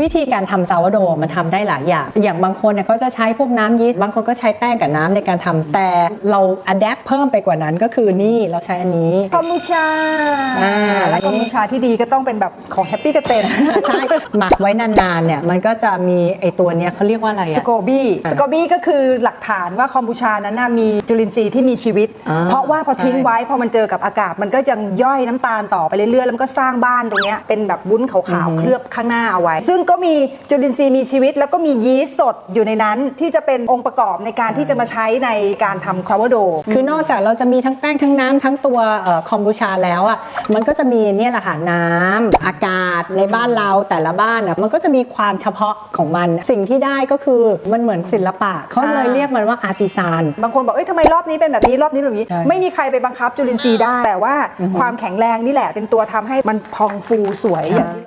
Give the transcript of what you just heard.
วิธีการทำซาวโดมันทำได้หลายอย่าง อย่างบางคนเนี่ยเขาจะใช้พวกน้ำยีสต์บางคนก็ใช้แป้งกับน้ำในการทำแต่เราอัดแอปเพิ่มไปกว่านั้นก็คือนี่เราใช้อันนี้คอมบูชาอ่า และคอมบูชาที่ดีก็ต้องเป็นแบบของแฮปปี้กระเตนใช่หมักไว้นานๆเนี่ยมันก็จะมีไอตัวเนี้ยเขาเรียกว่าอะไรสอะโกบี้อ่าสโกบี้ก็คือหลักฐานว่าคอมบูชานั้นน่ะมีจุลินทรีย์ที่มีชีวิต อ่าเพราะว่าพอใช่ทิ้งไว้พอมันเจอกับอากาศ มันก็ยังย่อยน้ำตาลต่อไปเรื่อยๆแล้วมันก็สร้างบ้านตรงเนี้ยเป็นแบบวุ้นขาวๆเคลือบข้างหน้าเอาไว้ ซึ่งก็มีจุลินทรีย์มีชีวิต แล้วก็มียีสต์สดอยู่ในนั้นที่จะเป็นองค์ประกอบในการที่จะมาใช้ในการทำคาวโด คือนอกจากเราจะมีทั้งแป้งทั้งน้ำทั้งตัวคอมบูชาแล้วอะมันก็จะมีเนี่ยแหละค่ะน้ำอากาศในบ้านเราแต่ละบ้านอะมันก็จะมีความเฉพาะของมัน สิ่งที่ได้ก็คือมันเหมือนศิลปะเขาเลยอ่าเรียกมันว่าอาร์ติซานบางคนบอกเอ้ยทำไมรอบนี้เป็นแบบนี้รอบนี้เป็นแบบนี้ใช่ไม่มีใครไปบังคับจุลินทรีย์ได้ แต่ว่าความแข็งแรงนี่แหละเป็นตัวทำให้มันพองฟูสวยอย่างที่